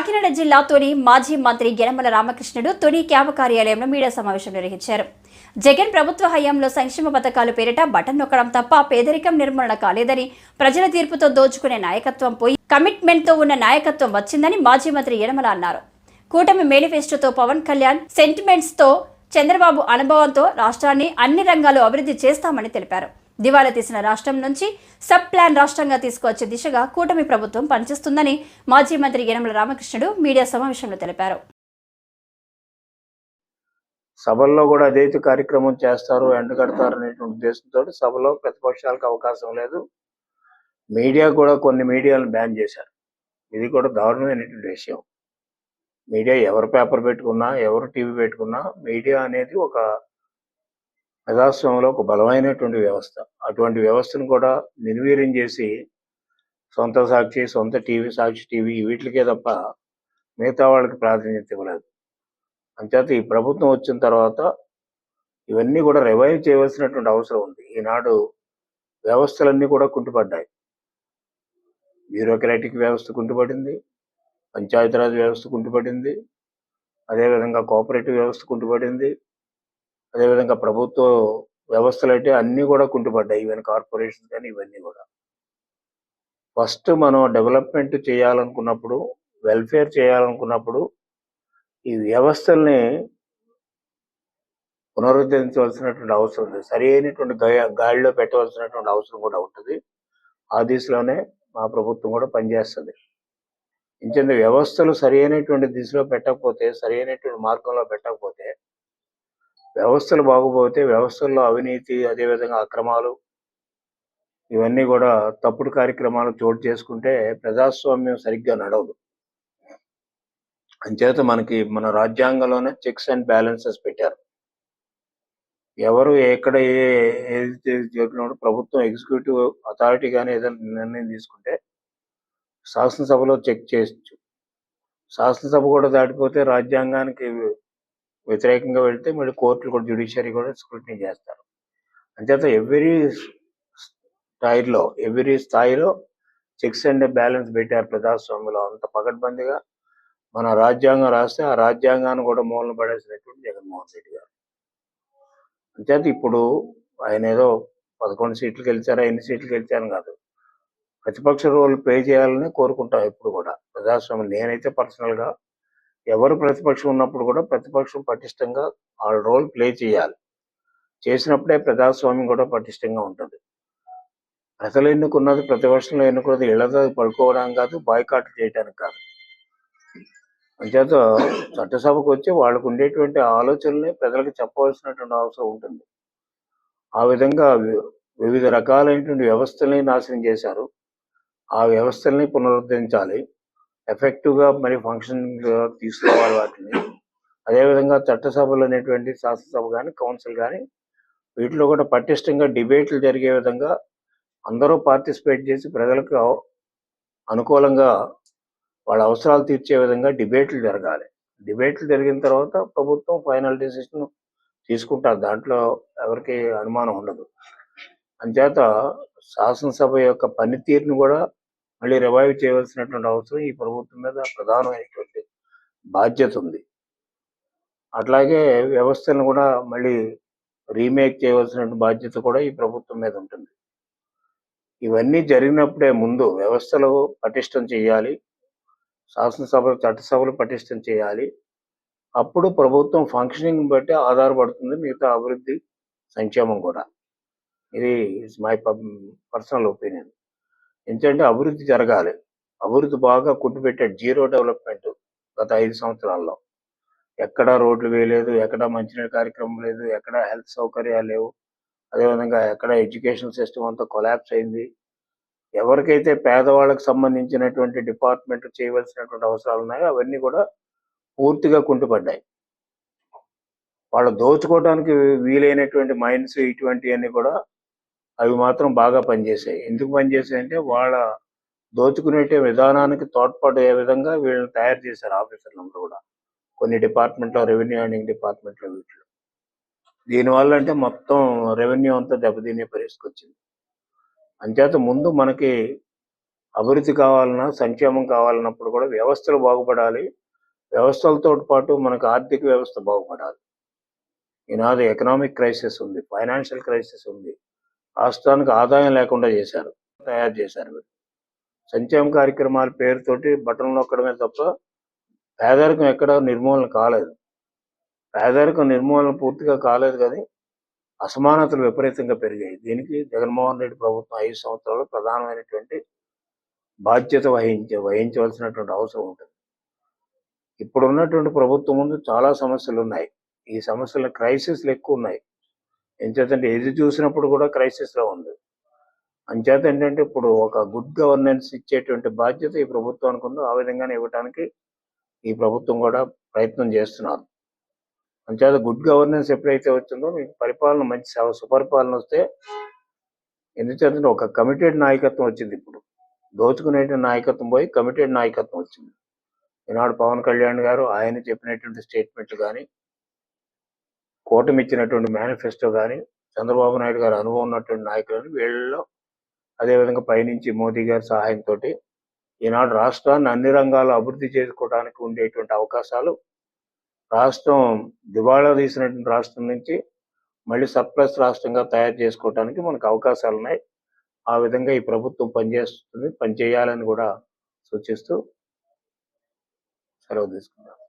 కాకినాడ జిల్లా తొని మాజీ మంత్రి యనమల రామకృష్ణుడు తొని క్యాంపు కార్యాలయంలో మీడియా సమావేశం నిర్వహించారు. జగన్ ప్రభుత్వ హయాంలో సంక్షేమ పథకాలు పేరిట బటన్ నొక్కడం తప్ప పేదరికం నిర్మూలన కాలేదని ప్రజల తీర్పుతో దోచుకునే నాయకత్వం పోయి కమిట్మెంట్తో ఉన్న నాయకత్వం వచ్చిందని మాజీ మంత్రి యనమల అన్నారు. కూటమి మేనిఫెస్టోతో పవన్ కళ్యాణ్ సెంటిమెంట్స్తో చంద్రబాబు అనుభవంతో రాష్ట్రాన్ని అన్ని రంగాల్లో అభివృద్ధి చేస్తామని తెలిపారు. దివాలా తీసిన రాష్ట్రం నుంచి సబ్ ప్లాన్ రాష్ట్రంగా తీసుకువచ్చే దిశగా కూటమి ప్రభుత్వం పనిచేస్తుందని మాజీ మంత్రి యనమల రామకృష్ణుడు మీడియా సమావేశంలో తెలిపారు. సభల్లో కూడా అదైతే కార్యక్రమం చేస్తారు ఎండగడతారు అనేటువంటి ఉద్దేశంతో సభలో ప్రతిపక్షాలకు అవకాశం లేదు. మీడియా కూడా కొన్ని మీడియాలను బ్యాన్ చేశారు. ఇది కూడా దారుణమైనటువంటి విషయం. మీడియా ఎవరు పేపర్ పెట్టుకున్నా ఎవరు టీవీ పెట్టుకున్నా మీడియా అనేది ఒక ప్రజాస్వామ్యంలో ఒక బలమైనటువంటి వ్యవస్థ. అటువంటి వ్యవస్థను కూడా నిర్వీర్యం చేసి సొంత సాక్షి సొంత టీవీ సాక్షి టీవీ వీటికే తప్ప మిగతా వాళ్ళకి ప్రాధాన్యత ఇవ్వలేదు. అంచేత ఈ ప్రభుత్వం వచ్చిన తర్వాత ఇవన్నీ కూడా రివైవ్ చేయవలసినటువంటి అవసరం ఉంది. ఈనాడు వ్యవస్థలన్నీ కూడా కుంటుపడ్డాయి. బ్యూరోక్రాటిక్ వ్యవస్థ కుంటుపడింది పంచాయతీరాజ్ వ్యవస్థ కుంటుపడింది అదేవిధంగా కోఆపరేటివ్ వ్యవస్థ కుంటుపడింది అదేవిధంగా ప్రభుత్వ వ్యవస్థలు అయితే అన్నీ కూడా కుంటుపడ్డాయి. ఈవెన్ కార్పొరేషన్ కానీ ఇవన్నీ కూడా. ఫస్ట్ మనం డెవలప్మెంట్ చేయాలనుకున్నప్పుడు వెల్ఫేర్ చేయాలనుకున్నప్పుడు ఈ వ్యవస్థల్ని పునరుద్ధరించవలసినటువంటి అవసరం ఉంది సరి అయినటువంటి గాడిలో పెట్టవలసినటువంటి అవసరం కూడా ఉంటుంది. ఆ దిశలోనే మా ప్రభుత్వం కూడా పనిచేస్తుంది. ఇంచెంత వ్యవస్థలు సరి అయినటువంటి దిశలో పెట్టకపోతే సరి అయినటువంటి మార్గంలో పెట్టకపోతే వ్యవస్థలు బాగుపోతే వ్యవస్థల్లో అవినీతి అదేవిధంగా అక్రమాలు ఇవన్నీ కూడా తప్పుడు కార్యక్రమాలు చోటు చేసుకుంటే ప్రజాస్వామ్యం సరిగ్గా నడవదు. అంచేత మనకి మన రాజ్యాంగంలోనే చెక్స్ అండ్ బ్యాలెన్సెస్ పెట్టారు. ఎవరు ఎక్కడ ఏ ఏది చెప్పినప్పుడు ప్రభుత్వం ఎగ్జిక్యూటివ్ అథారిటీ కానీ ఏదైనా నిర్ణయం తీసుకుంటే శాసనసభలో చెక్ చేయొచ్చు. శాసనసభ కూడా దాటిపోతే రాజ్యాంగానికి వ్యతిరేకంగా వెళ్తే మళ్ళీ కోర్టులు కూడా జ్యుడిషియరీ కూడా స్క్రూటినీ చేస్తారు. అంతేత ఎవ్రీ స్థాయిలో ఎవ్రీ స్థాయిలో చెక్స్ అండ్ బ్యాలెన్స్ పెట్టారు ప్రజాస్వామ్యంలో. అంత పకడ్బందీగా మన రాజ్యాంగం రాస్తే ఆ రాజ్యాంగాన్ని కూడా మూలన పడేసినటువంటి జగన్మోహన్ రెడ్డి గారు. అంతేత ఇప్పుడు ఆయన ఏదో పదకొండు సీట్లు గెలిచారా ఎన్ని సీట్లు గెలిచారని కాదు. ప్రతిపక్ష రోల్ ప్లే చేయాలని కోరుకుంటాం ఎప్పుడు కూడా. ప్రజాస్వామ్యం నేనైతే పర్సనల్గా ఎవరు ప్రతిపక్షం ఉన్నప్పుడు కూడా ప్రతిపక్షం పటిష్టంగా ఆ రోల్ ప్లే చేయాలి. చేసినప్పుడే ప్రజాస్వామ్యం కూడా పటిష్టంగా ఉంటుంది. ప్రజలు ఎన్నుకున్నది ప్రతిపక్షంలో ఎన్నుకున్నది ఇళ్ళతో పడుకోవడానికి కాదు బాయ్కాట్ చేయడానికి కాదు. అంచేత చట్టసభకు వచ్చి వాళ్ళకు ఉండేటువంటి ఆలోచనల్ని ప్రజలకు చెప్పవలసినటువంటి అవసరం ఉంటుంది. ఆ విధంగా వి- వివిధ రకాలైనటువంటి వ్యవస్థల్ని నాశనం చేశారు. ఆ వ్యవస్థల్ని పునరుద్ధరించాలి. ఎఫెక్టివ్గా మరి ఫంక్షన్ తీసుకోవాలి వాటిని. అదేవిధంగా చట్టసభలు అనేటువంటి శాసనసభ కానీ కౌన్సిల్ కానీ వీటిలో కూడా పటిష్టంగా డిబేట్లు జరిగే విధంగా అందరూ పార్టిసిపేట్ చేసి ప్రజలకు అనుకూలంగా వాళ్ళ అవసరాలు తీర్చే విధంగా డిబేట్లు జరగాలి. డిబేట్లు జరిగిన తర్వాత ప్రభుత్వం ఫైనల్ డెసిషన్ తీసుకుంటారు. దాంట్లో ఎవరికి అనుమానం ఉండదు. అంచేత శాసనసభ యొక్క పనితీరును కూడా మళ్ళీ రివైవ్ చేయవలసినటువంటి అవసరం ఈ ప్రభుత్వం మీద ప్రధానమైనటువంటి బాధ్యత ఉంది. అట్లాగే వ్యవస్థను కూడా మళ్ళీ రీమేక్ చేయవలసిన బాధ్యత కూడా ఈ ప్రభుత్వం మీద ఉంటుంది. ఇవన్నీ జరిగినప్పుడే ముందు వ్యవస్థలు పటిష్టం చేయాలి. శాసనసభలు చట్టసభలు పటిష్టం చేయాలి. అప్పుడు ప్రభుత్వం ఫంక్షనింగ్ బట్టి ఆధారపడుతుంది మిగతా అభివృద్ధి సంక్షేమం కూడా. ఇది మై పర్సనల్ ఒపీనియన్ ఎందుకంటే అభివృద్ధి జరగాలి. అభివృద్ధి బాగా కుట్టుపెట్టాడు జీరో డెవలప్మెంట్ గత ఐదు సంవత్సరాల్లో. ఎక్కడ రోడ్లు వేయలేదు ఎక్కడ మంచినీటి కార్యక్రమం లేదు ఎక్కడ హెల్త్ సౌకర్యాలు లేవు. అదేవిధంగా ఎక్కడ ఎడ్యుకేషన్ సిస్టమ్ అంతా కొలాప్స్ అయింది. ఎవరికైతే పేదవాళ్ళకి సంబంధించినటువంటి డిపార్ట్మెంట్ చేయవలసినటువంటి అవసరాలు ఉన్నాయో అవన్నీ కూడా పూర్తిగా కుంటుపడ్డాయి. వాళ్ళు దోచుకోవడానికి వీలైనటువంటి మైండ్స్ ఇటువంటివన్నీ కూడా అవి మాత్రం బాగా పనిచేసాయి ఎందుకు పనిచేసాయి అంటే వాళ్ళ దోచుకునే విధానానికి తోడ్పడే విధంగా వీళ్ళని తయారు చేశారు ఆఫీసర్లందరూ కూడా. కొన్ని డిపార్ట్మెంట్లో రెవెన్యూ ఎర్నింగ్ డిపార్ట్మెంట్లో వీటిలో. దీనివల్ల అంటే మొత్తం రెవెన్యూ అంతా దెబ్బతినే పరిస్థితికి వచ్చింది. అంచేత ముందు మనకి అభివృద్ధి కావాలన్నా సంక్షేమం కావాలన్నప్పుడు కూడా వ్యవస్థలు బాగుపడాలి. వ్యవస్థలతో పాటు మనకు ఆర్థిక వ్యవస్థ బాగుపడాలి. ఈనాడు ఎకనామిక్ క్రైసిస్ ఉంది ఫైనాన్షియల్ క్రైసిస్ ఉంది. రాష్ట్రానికి ఆదాయం లేకుండా చేశారు తయారు చేశారు సంక్షేమ కార్యక్రమాల పేరుతోటి బటన్ నొక్కడమే తప్ప పేదరికం ఎక్కడ నిర్మూలన కాలేదు. పేదరికం నిర్మూలన పూర్తిగా కాలేదు కానీ అసమానతలు విపరీతంగా పెరిగాయి. దీనికి జగన్మోహన్ రెడ్డి ప్రభుత్వం ఐదు సంవత్సరాలు ప్రధానమైనటువంటి బాధ్యత వహించ వహించవలసినటువంటి అవసరం ఉంటుంది. ఇప్పుడున్నటువంటి ప్రభుత్వం ముందు చాలా సమస్యలు ఉన్నాయి ఈ సమస్యల క్రైసిస్లు ఎక్కువ ఉన్నాయి. ఎంచేతంటే ఏది చూసినప్పుడు కూడా క్రైసిస్లో ఉంది. అంచేత ఏంటంటే ఇప్పుడు ఒక గుడ్ గవర్నెన్స్ ఇచ్చేటువంటి బాధ్యత ఈ ప్రభుత్వానికి అనుకుందో ఆ విధంగానే ఇవ్వడానికి ఈ ప్రభుత్వం కూడా ప్రయత్నం చేస్తున్నారు. అంచేత గుడ్ గవర్నెన్స్ ఎప్పుడైతే వచ్చిందో మీకు పరిపాలన మంచి సుపరిపాలన వస్తే ఎందుచేతంటే ఒక కమిటెడ్ నాయకత్వం వచ్చింది ఇప్పుడు. దోచుకునే నాయకత్వం పోయి కమిటెడ్ నాయకత్వం వచ్చింది. ఈనాడు పవన్ కళ్యాణ్ గారు ఆయన చెప్పినటువంటి స్టేట్మెంట్లు కానీ కూటమి ఇచ్చినటువంటి మేనిఫెస్టో కానీ చంద్రబాబు నాయుడు గారు అనుభవం ఉన్నటువంటి నాయకులను వీళ్ళలో అదేవిధంగా పైనుంచి మోదీ గారి సహాయంతో ఈనాడు రాష్ట్రాన్ని అన్ని రంగాల్లో అభివృద్ధి చేసుకోవడానికి ఉండేటువంటి అవకాశాలు రాష్ట్రం దివాళా తీసినటువంటి రాష్ట్రం నుంచి మళ్ళీ సర్ప్లస్ రాష్ట్రంగా తయారు చేసుకోవడానికి మనకు అవకాశాలు ఉన్నాయి. ఆ విధంగా ఈ ప్రభుత్వం పనిచేస్తుంది పనిచేయాలని కూడా సూచిస్తూ సెలవు తీసుకున్నాను